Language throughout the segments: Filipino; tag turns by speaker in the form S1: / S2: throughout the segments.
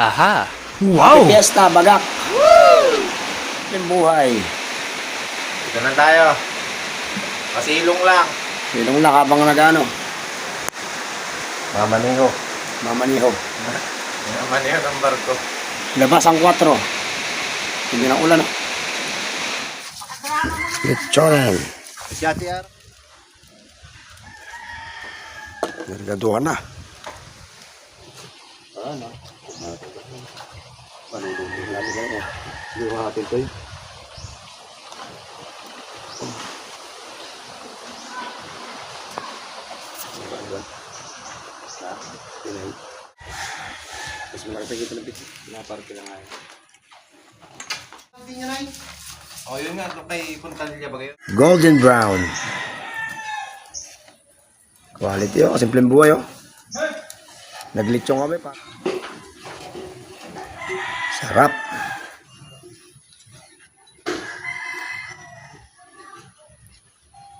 S1: Aha!
S2: Wow! Fiesta, bagak. Yung buhay.
S3: Dito na tayo. Pasilong lang.
S2: Sinong nakabang nagano?
S3: Mamaniho.
S2: Mamaniho.
S3: Mamaniho ng barko.
S2: Labas ang 4. Hindi na ulan. Lechonen.
S3: Si Ate Ar.
S2: Nagagaduhan na.
S3: Ano?
S2: Panulungin natin ganyan.
S3: Hindi ko natin to
S2: Mas malaki pa kita ng piti. Pinaparke lang ngayon.
S3: Oh, yun nga. Ito kay Puntalya ba kayo?
S2: Golden brown. Quality oh, simpleng buhay oh. Naglitsong kami pa. Sarap.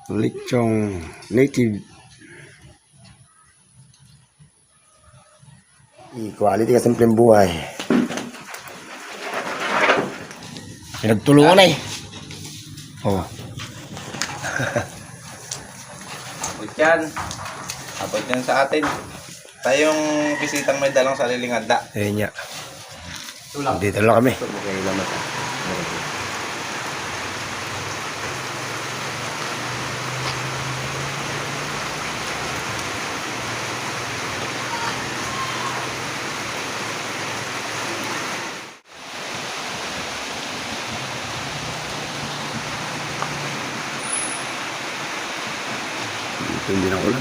S2: Litsong native. Equality ka simpleng buhay. Pinagtulungan na eh. Oh.
S3: Abot yan. Abot yan sa atin. Tayong bisitang may dalang sariling handa.
S2: Ayun nga. Dito lang kami. Dito hindi na ulan.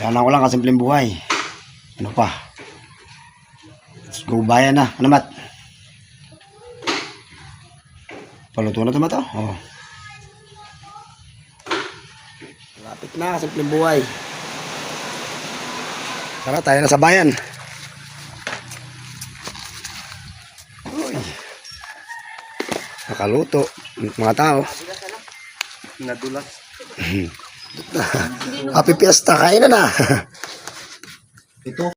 S2: Wala na ulan kasimpleng buhay. Ano pa? Let's go bayan na. Ano mat? Paluto na ito mat oh. oh. Lapit na, simpleng buhay. Tara, tayo na sa bayan. Uy. Nakaluto. Mga tao.
S3: Nadulas.
S2: Happy Fiesta, kain na na.
S3: Ito.